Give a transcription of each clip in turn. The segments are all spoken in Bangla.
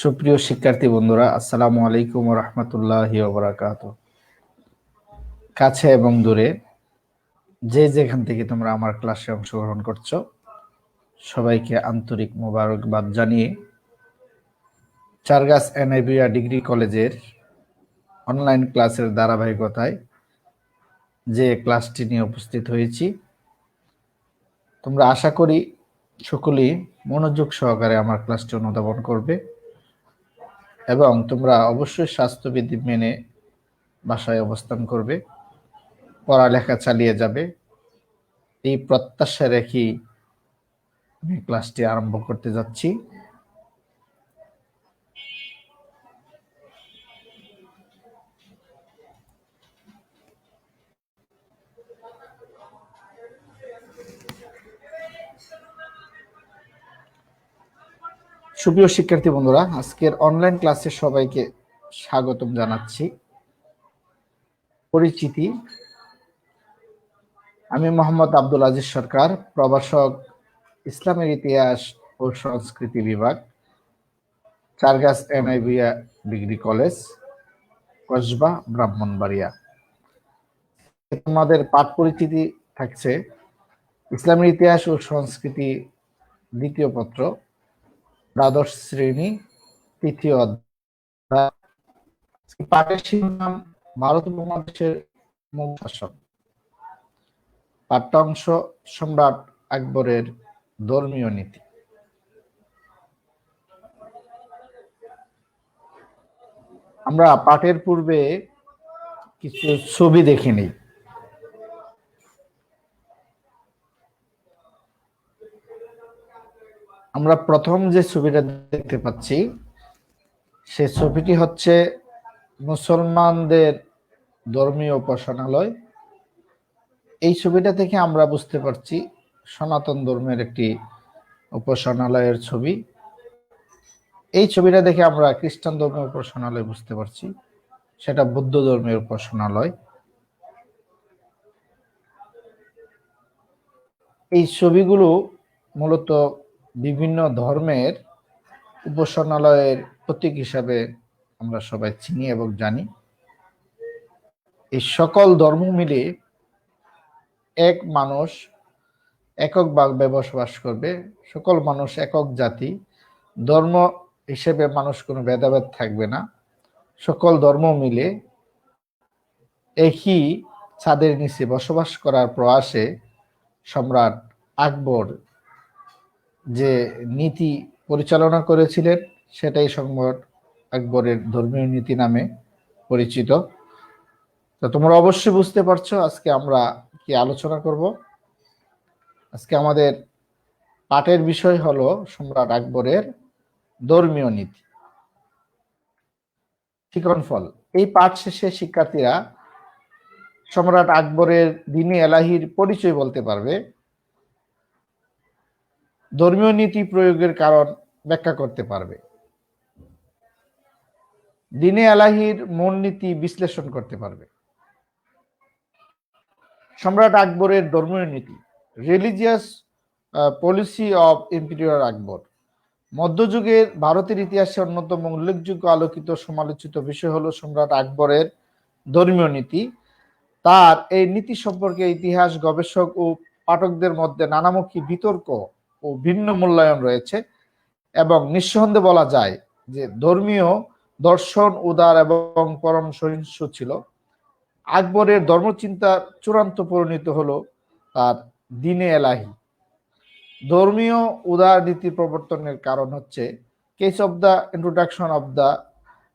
সুপ্রিয় শিক্ষার্থী বন্ধুরা, আসসালামু আলাইকুম রহমতুল্লাহ বরাকাত কাছে এবং দূরে যে যেখান থেকে তোমরা আমার ক্লাসে অংশগ্রহণ করছ, সবাইকে আন্তরিক মোবারকবাদ জানিয়ে চারগাছ এনআইবিয়া ডিগ্রি কলেজের অনলাইন ক্লাসের ধারাবাহিকতায় যে ক্লাসটি নিয়ে উপস্থিত হয়েছি, তোমরা আশা করি সকলেই মনোযোগ সহকারে আমার ক্লাসটি অনুধাবন করবে। এবং তোমরা অবশ্যই স্বাস্থ্যবিধি মেনে বাসায় অবস্থান করবে, পড়ালেখা চালিয়ে যাবে। এই প্রত্যাশা রেখে আমি ক্লাসটি আরম্ভ করতে যাচ্ছি। সুপ্রিয় শিক্ষার্থী বন্ধুরা, আজকের অনলাইন ক্লাসে সবাইকে স্বাগতম জানাচ্ছি। পরিচিতি, আমি মোহাম্মদ আব্দুল আজিজ সরকার, প্রভাষক, ইসলামের ইতিহাস ও সংস্কৃতি বিভাগ, চারগাছ এনআইবিয়া ডিগ্রি কলেজ, কসবা, ব্রাহ্মণবাড়িয়া। তোমাদের পাঠ পরিচিতি থাকছে, ইসলামের ইতিহাস ও সংস্কৃতি দ্বিতীয় পত্র। দ্বাদশ শ্রেণি, তৃতীয় অধ্যায়। পাঠের শিরোনাম, ভারত উপমহাদেশের মুঘল শাসন পাঠ্যাংশ সম্রাট আকবরের ধর্মীয় নীতি। আমরা পাঠের পূর্বে কিছু ছবি দেখে নিই। আমরা প্রথম যে ছবিটা দেখতে পাচ্ছি, সে ছবিটি হচ্ছে মুসলমানদের ধর্মীয় উপাসনালয়। এই ছবিটা থেকে আমরা বুঝতে পারছি সনাতন ধর্মের একটি উপাসনালয়ের ছবি। এই ছবিটা দেখে আমরা খ্রিস্টান ধর্মের উপাসনালয় বুঝতে পারছি, সেটা বৌদ্ধ ধর্মের উপাসনালয়। এই ছবিগুলো মূলত বিভিন্ন ধর্মের উপাসনালয়ের প্রতীক হিসাবে আমরা সবাই চিনি এবং জানি। এই সকল ধর্ম মিলে এক মানুষ একক ভাবে বসবাস করবে। সকল মানুষ একক জাতি। ধর্ম হিসেবে মানুষ কোনো ভেদাভেদ থাকবে না। সকল ধর্ম মিলে একই ছাদের নিচে বসবাস করার প্রয়াসে সম্রাট আকবর যে নীতি পরিচালনা করেছিলেন, সেটাই সম্রাট আকবরের ধর্মীয় নীতি নামে পরিচিত। তো তোমরা অবশ্যই বুঝতে পারছ আজকে আমরা কি আলোচনা করব। আজকে আমাদের পাঠের বিষয় হলো সম্রাট আকবরের ধর্মীয় নীতি। ফল, এই পাঠ শেষে শিক্ষার্থীরা সম্রাট আকবরের দিনী এলাহির পরিচয় বলতে পারবে। ধর্মীয় নীতি প্রয়োগের কারণ ব্যাখ্যা করতে পারবে। দিনে এলাহির মূলনীতি বিশ্লেষণ করতে পারবে। সম্রাট আকবরের ধর্মীয় নীতি religious policy of imperial Akbar. মধ্যযুগের ভারতের ইতিহাসে অন্যতম উল্লেখযোগ্য আলোকিত সমালোচিত বিষয় হলো সম্রাট আকবরের ধর্মীয় নীতি। তার এই নীতি সম্পর্কে ইতিহাস, গবেষক ও পাঠকদের মধ্যে নানামুখী বিতর্ক ও ভিন্ন মূল্যায়ন রয়েছে এবং নিঃসন্দেহে বলা যায় যে ধর্মীয় দর্শন, উদার এবং পরম সহিংস ছিল। আকবরের ধর্মচিন্তা চূড়ান্ত পরিণত হলো তার দিনে এলাহি। ধর্মীয় উদার নীতি প্রবর্তনের কারণ হচ্ছে case of the introduction of the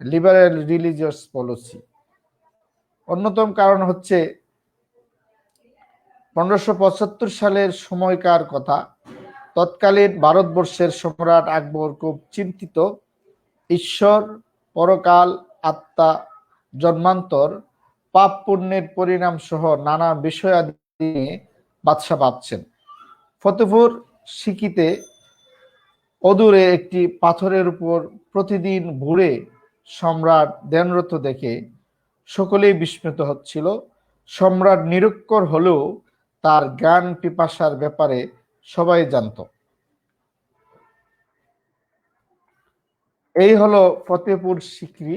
liberal religious policy অন্যতম কারণ হচ্ছে পনেরোশো সালের সময়কার কথা। তৎকালীন ভারতবর্ষের সম্রাট আকবর খুব চিন্তিত। ঈশ্বর, পরকাল, আত্মা, জন্মান্তর, পাপ পুণ্যের পরিণাম সহ নানা বিষয়াদি নিয়ে বাদশা ভাবছেন। ফতেপুর সিকিতে অদূরে একটি পাথরের উপর প্রতিদিন ভোরে সম্রাট ধ্যানরত দেখে সকলেই বিস্মিত হচ্ছিল। সম্রাট নিরক্ষর হলেও তার জ্ঞান পিপাসার ব্যাপারে সবাই জানত। এই হলো ফতেপুর সিকরি।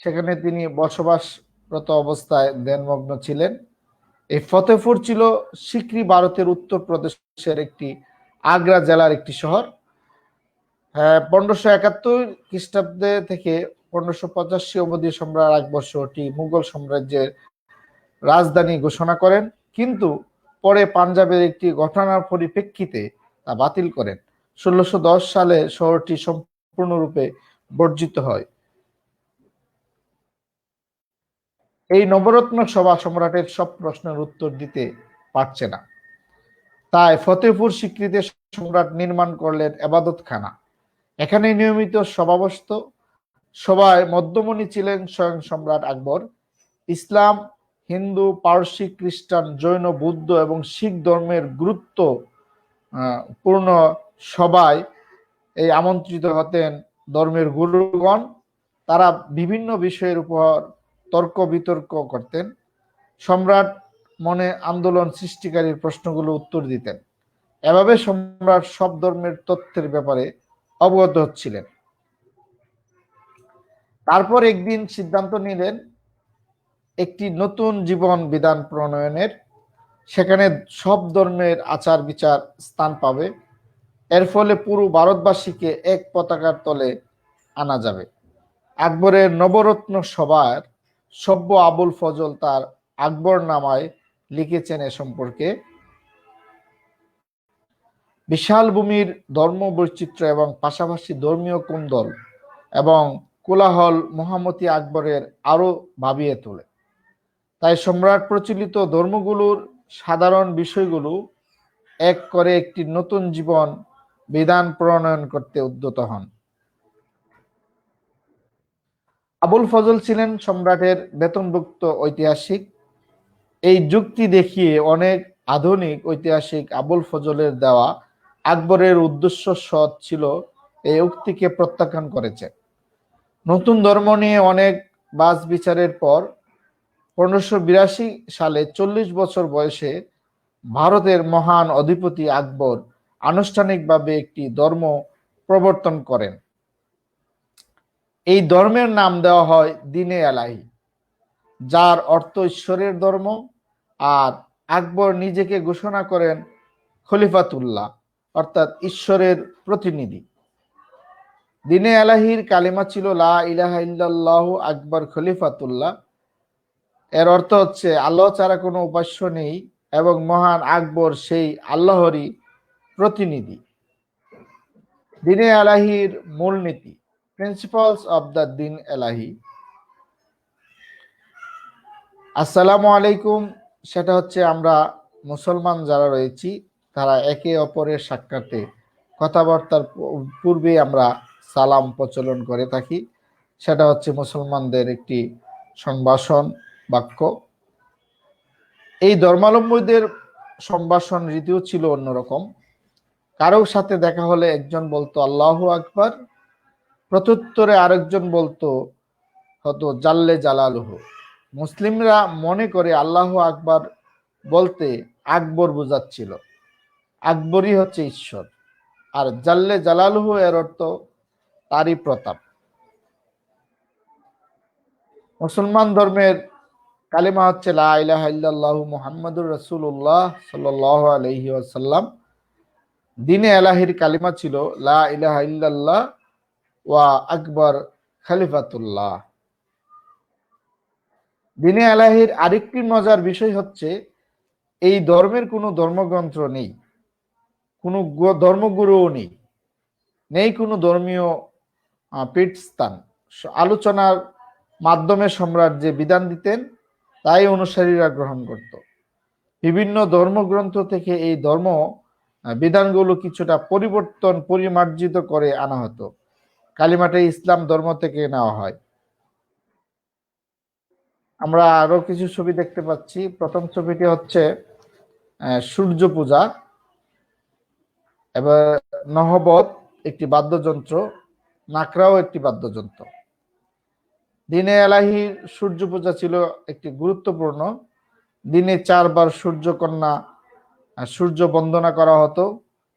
সেখানে তিনি বসবাসরত অবস্থায় ধ্যানমগ্ন ছিলেন। এই ফতেপুর ছিল সিকরি ভারতের উত্তর প্রদেশের একটি আগ্রা জেলার একটি শহর। হ্যাঁ পনেরোশো একাত্তর খ্রিস্টাব্দে থেকে পনেরোশো পঁচাশি অবধি সম্রাট আকবর শহরটি মুঘল সাম্রাজ্যের রাজধানী ঘোষণা করেন। কিন্তু পরে পাঞ্জাবের একটি ঘটনার পরিপ্রেক্ষিতে তা বাতিল করেন। ষোলোশো সালে শহরটি সম্পূর্ণরূপে বর্জিত হয়। এই নবরত্ন সভা সম্রাটের সব প্রশ্নের উত্তর দিতে পারছে না। তাই ফতেপুর স্বীকৃতি সম্রাট নির্মাণ করলেন এবাদতখানা এখানে নিয়মিত সভাবস্ত সভায় মধ্যমণি ছিলেন স্বয়ং সম্রাট আকবর। ইসলাম হিন্দু, পারসি, খ্রিস্টান, জৈন, বুদ্ধ এবং শিখ ধর্মের গুরুত্ব পূর্ণ সভায় এই আমন্ত্রিত হতেন ধর্মের গুরুগণ। তারা বিভিন্ন বিষয়ের উপর তর্ক বিতর্ক করতেন। সম্রাট মনে আন্দোলন সৃষ্টিকারীর প্রশ্নগুলো উত্তর দিতেন। এভাবে সম্রাট সব ধর্মের তথ্যের ব্যাপারে অবগত হচ্ছিলেন। তারপর একদিন সিদ্ধান্ত নিলেন একটি নতুন জীবন বিধান প্রণয়নের, সেখানে সব ধর্মের আচার বিচার স্থান পাবে। এর ফলে পুরো ভারতবাসীকে এক পতাকার তলে আনা যাবে। আকবরের নবরত্ন সভার সভ্য আবুল ফজল তার আকবর নামায় লিখেছেন এ সম্পর্কে। বিশাল ভূমির ধর্ম বৈচিত্র্য এবং পাশাপাশি ধর্মীয় কুন্দল এবং কোলাহল মহামতি আকবরের আরও ভাবিয়ে তোলে। তাই সম্রাট প্রচলিত ধর্মগুলোর সাধারণ বিষয়গুলো এক করে একটি নতুন জীবন বিধান প্রণয়ন করতে উদ্যত হন। আবুল ফজল ছিলেন সম্রাটের বেতনভুক্ত ঐতিহাসিক। এই যুক্তি দেখিয়ে অনেক আধুনিক ঐতিহাসিক আবুল ফজলের দেওয়া আকবরের উদ্দেশ্য সৎ ছিল এই উক্তিকে প্রত্যাখ্যান করেছে। নতুন ধর্ম নিয়ে অনেক বাস বিচারের পর পনেরোশো বিরাশি সালে চল্লিশ বছর বয়সে ভারতের মহান অধিপতি আকবর আনুষ্ঠানিকভাবে একটি ধর্ম প্রবর্তন করেন। এই ধর্মের নাম দেওয়া হয় দিনে এলাহি, যার অর্থ ঈশ্বরের ধর্ম, আর আকবর নিজেকে ঘোষণা করেন খলিফাতুল্লাহ, অর্থাৎ ঈশ্বরের প্রতিনিধি। দিনে আলাহির কালিমা ছিল, লা ইলাহা ইল্লাল্লাহ আকবর খলিফাতুল্লাহ। এর অর্থ হচ্ছে, আল্লাহ ছাড়া কোনো উপাস্য নেই এবং মহান আকবর সেই আল্লাহরই প্রতিনিধি। দিনে আলাহির মূলনীতি প্রিন্সিপালস অব দ্য দিন এলাহি। আসসালামু আলাইকুম, সেটা হচ্ছে আমরা মুসলমান যারা রয়েছি, তারা একে অপরের সাক্ষাতে কথাবার্তার পূর্বে আমরা সালাম প্রচলন করে থাকি। সেটা হচ্ছে মুসলমানদের একটি সংবাসন। বাক্য। এই ধর্মালম্বীদের সম্ভাষণ রীতিও ছিল অন্যরকম। কারোর সাথে দেখা হলে একজন বলতো, আল্লাহ আকবর। প্রত্যুত্তরে আরেকজন বলতো, হতো, জাল্লে জালালহ। মুসলিমরা মনে করে আল্লাহ আকবর বলতে আকবর বোঝাচ্ছিল। আকবরই হচ্ছে ঈশ্বর। আর জাল্লে জালালহ এর অর্থ তারই প্রতাপ। মুসলমান ধর্মের কালিমা হচ্ছে, লা ইলাহা ইল্লাল্লাহ মুহাম্মাদুর রাসূলুল্লাহ সাল্লাল্লাহু আলাইহি ওয়াসাল্লাম। দিনে এলাহির কালিমা ছিল, লা ইলাহা ইল্লাল্লাহ ওয়া আকবর খালিফাতুল্লাহ। দিনে আলাহির আরেকটি মজার বিষয় হচ্ছে, এই ধর্মের কোনো ধর্মগ্রন্থ নেই, কোনো ধর্মগুরুও নেই নেই কোনো ধর্মীয় পীঠস্থান। আলোচনার মাধ্যমে সম্রাট যে বিধান দিতেন তাই অনুসারীরা গ্রহণ করত। বিভিন্ন ধর্মগ্রন্থ থেকে এই ধর্ম বিধানগুলো কিছুটা পরিবর্তন পরিমার্জিত করে আনা হতো। কালিমাটা ইসলাম ধর্ম থেকে নেওয়া হয়। আমরা আরও কিছু ছবি দেখতে পাচ্ছি। প্রথম ছবিটি হচ্ছে সূর্য পূজা। এবার নহবত একটি বাদ্যযন্ত্র, নাকরাও একটি বাদ্যযন্ত্র। দিনে এলাহির সূর্য পূজা ছিল একটি গুরুত্বপূর্ণ। দিনে চারবার সূর্যকন্যা সূর্য বন্দনা করা হতো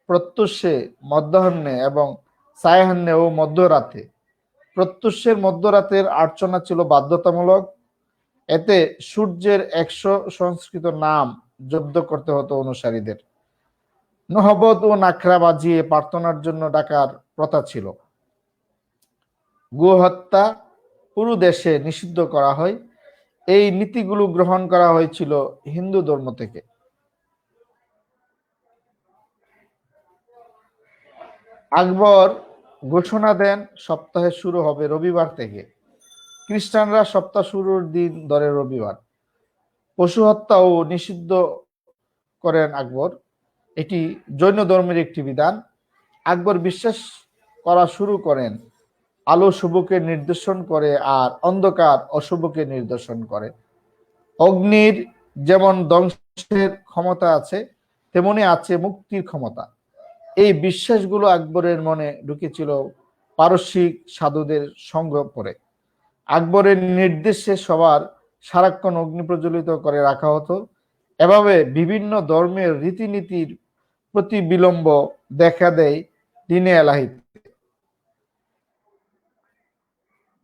প্রত্যুষে মধ্যাহ্নে এবং সায়াহ্নে ও মধ্যরাতে। প্রত্যুষের মধ্যরাতের আর্চনা ছিল বাধ্যতামূলক। এতে সূর্যের একশো সংস্কৃত নাম জব্দ করতে হতো অনুসারীদের। নহবত ও নাখরা বাজিয়ে প্রার্থনার জন্য ডাকার প্রথা ছিল। গোহত্যা পুরো দেশে নিষিদ্ধ করা হয়। এই নীতিগুলো গ্রহণ করা হয়েছিল হিন্দু ধর্ম থেকে। আকবর ঘোষণা দেন, সপ্তাহে শুরু হবে রবিবার থেকে। খ্রিস্টানরা সপ্তাহ শুরুর দিন ধরে রবিবার। পশু হত্যাও নিষিদ্ধ করেন আকবর। এটি জৈন ধর্মের একটি বিধান। আকবর বিশ্বাস করা শুরু করেন আলো শুভকে নির্দেশন করে আর অন্ধকার অশুভকে নির্দেশন করে। অগ্নির যেমন ধ্বংসের ক্ষমতা আছে, তেমনি আছে মুক্তির ক্ষমতা। এই বিশ্বাসগুলো আকবরের মনে ঢুকেছিল পারস্যিক সাধুদের সঙ্গ পরে। আকবরের নির্দেশে সবার সারাক্ষণ অগ্নি প্রজ্বলিত করে রাখা হতো। এভাবে বিভিন্ন ধর্মের রীতিনীতির প্রতি বিলম্ব দেখা দেয় দিনে এলাহিতে।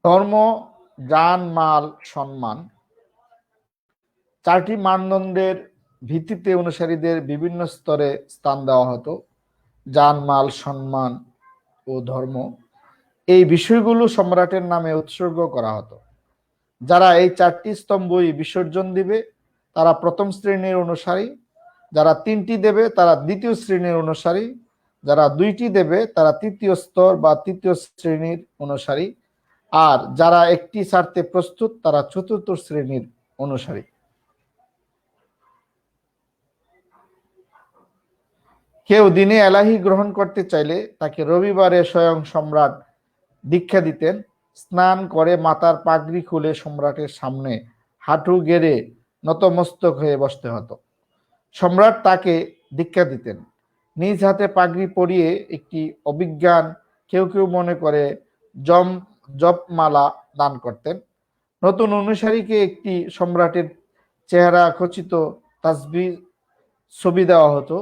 ধর্ম যান মাল, সম্মান। চারটি মানদণ্ডের ভিত্তিতে অনুসারীদের বিভিন্ন স্তরে স্থান দেওয়া হতো। যান মাল, সম্মান ও ধর্ম। এই বিষয়গুলো সম্রাটের নামে উৎসর্গ করা হতো। যারা এই চারটি স্তম্ভই বিসর্জন দিবে, তারা প্রথম শ্রেণির অনুসারী। যারা তিনটি দেবে, তারা দ্বিতীয় শ্রেণির অনুসারী। যারা দুইটি দেবে, তারা তৃতীয় স্তর বা তৃতীয় শ্রেণির অনুসারী। আর যারা একটি ছাড়তে প্রস্তুত, তারা চতুর্থ শ্রেণির অনুসারী। কেউ দিনে এলাহি গ্রহণ করতে চাইলে তাকে রবিবারে স্বয়ং সম্রাট দীক্ষা দিতেন। স্নান করে মাতার পাগড়ি খুলে সম্রাটের সামনে হাঁটু গেড়ে নতমস্তক হয়ে বসতে হতো। সম্রাট তাকে দীক্ষা দিতেন। নিজ হাতে পাগড়ি পরিয়ে একটি অভিজ্ঞান কেউ কেউ মনে করে, জম জপমালা দান করতেন। নতুন অনুসারীকে একটি সম্রাটের চেহারা খচিত তাসবি ছবি দেওয়া হতো,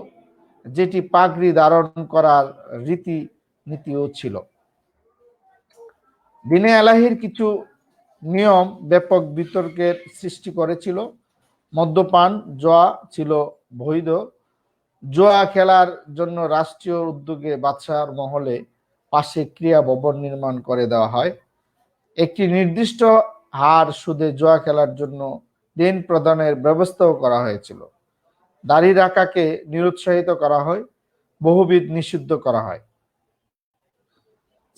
যেটি পাগড়ি ধারণ করার রীতি নীতিও ছিল। দিনে আলাহির কিছু নিয়ম ব্যাপক বিতর্কের সৃষ্টি করেছিল। মদ্যপান, জোয়া ছিল বৈধ। জোয়া খেলার জন্য রাষ্ট্রীয় উদ্যোগে বাদশার মহলে পাশে ক্রিয়া ভবন নির্মাণ করে দেওয়া হয়। একটি নির্দিষ্ট হার সুদে জোয়া খেলার জন্য ঋণ প্রদানের ব্যবস্থাও করা হয়েছিল। দাড়ি রাখাকে নিরুৎসাহিত করা হয়, বহুবিধ নিষিদ্ধ করা হয়।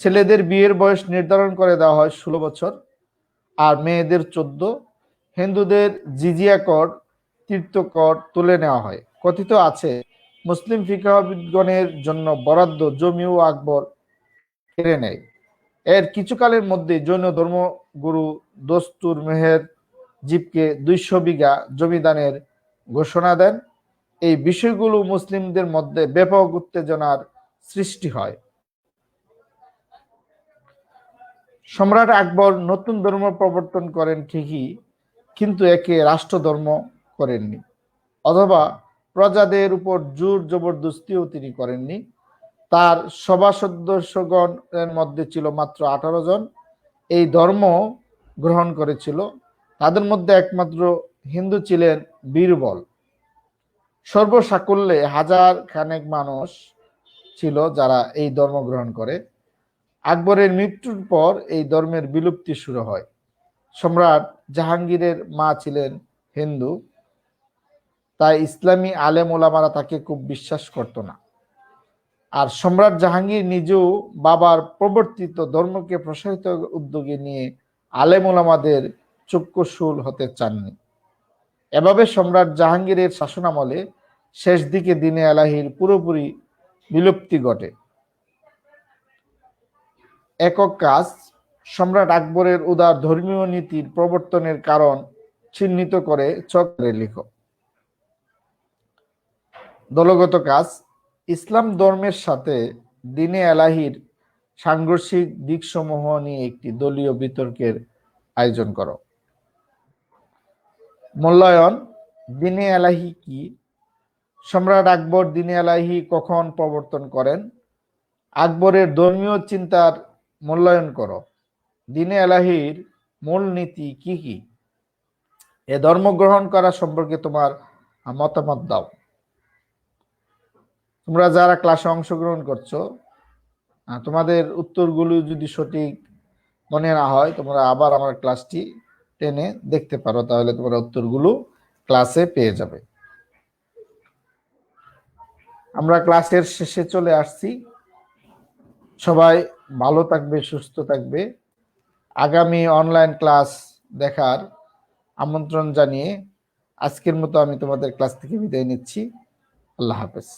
ছেলেদের বিয়ের বয়স নির্ধারণ করে দেওয়া হয় ষোলো বছর আর মেয়েদের চোদ্দ। হিন্দুদের জিজিয়া কর তীর্থকর তুলে নেওয়া হয়। কথিত আছে, মুসলিম ফিকাহবিদগণের জন্য বরাদ্দ জমিও আকবর কেড়ে নেয়। এর কিছুকালের মধ্যে জৈন ধর্মগুরু দস্তুর মেহের জীবকে দুইশো বিঘা জমিদানের ঘোষণা দেন। এই বিষয়গুলো মুসলিমদের মধ্যে ব্যাপক উত্তেজনার সৃষ্টি হয়। সম্রাট আকবর নতুন ধর্ম প্রবর্তন করেন ঠিকই, কিন্তু একে রাষ্ট্রধর্ম করেননি, অথবা প্রজাদের উপর জোর জবরদস্তিও তিনি করেননি। তার সভা সদস্যগণের মধ্যে ছিল মাত্র আঠারো জন। এই ধর্ম গ্রহণ করেছিল। তাদের মধ্যে একমাত্র হিন্দু ছিলেন বীরবল। সর্বসাকুল্যে হাজার খানেক মানুষ ছিল যারা এই ধর্ম গ্রহণ করে। আকবরের মৃত্যুর পর এই ধর্মের বিলুপ্তি শুরু হয়। সম্রাট জাহাঙ্গীরের মা ছিলেন হিন্দু। তাই ইসলামী আলেম ওলামারা তাকে খুব বিশ্বাস করত না। আর সম্রাট জাহাঙ্গীর নিজেও বাবার প্রবর্তিত ধর্মকে প্রসারিত উদ্যোগে নিয়ে আলেম ওলামাদের চক্ষুশূল হতে চাননি। এভাবে সম্রাট জাহাঙ্গীরের শাসনামলে শেষ দিকে দিনে আলাহির পুরোপুরি বিলুপ্তি ঘটে। একক কাজ, সম্রাট আকবরের উদার ধর্মীয় নীতির প্রবর্তনের কারণ চিহ্নিত করে চক্রে লিখ। দলগত কাজ ইসলাম ধর্মের সাথে দিনে এলাহির সাংঘর্ষিক দিকসমূহ নিয়ে একটি দলীয় বিতর্কের আয়োজন করো। মূল্যায়ন, দিনে এলাহি কি? সম্রাট আকবর দিনে এলাহি কখন প্রবর্তন করেন? আকবরের ধর্মীয় চিন্তার মূল্যায়ন করো। দিনে এলাহির মূল নীতি কি কি? এ ধর্ম গ্রহণ করা সম্পর্কে তোমার মতামত দাও। তোমরা যারা ক্লাসে অংশগ্রহণ করছ তোমাদের উত্তরগুলো যদি সঠিক মনে না হয়, তোমরা আবার আমার ক্লাসটি টেনে দেখতে পারো, তাহলে তোমরা উত্তরগুলো ক্লাসে পেয়ে যাবে। আমরা ক্লাসের শেষে চলে আসছি। সবাই ভালো থাকবে, সুস্থ থাকবে। আগামী অনলাইন ক্লাস দেখার আমন্ত্রণ জানিয়ে আজকের মতো আমি তোমাদের ক্লাস থেকে বিদায় নিচ্ছি। আল্লাহ হাফেজ।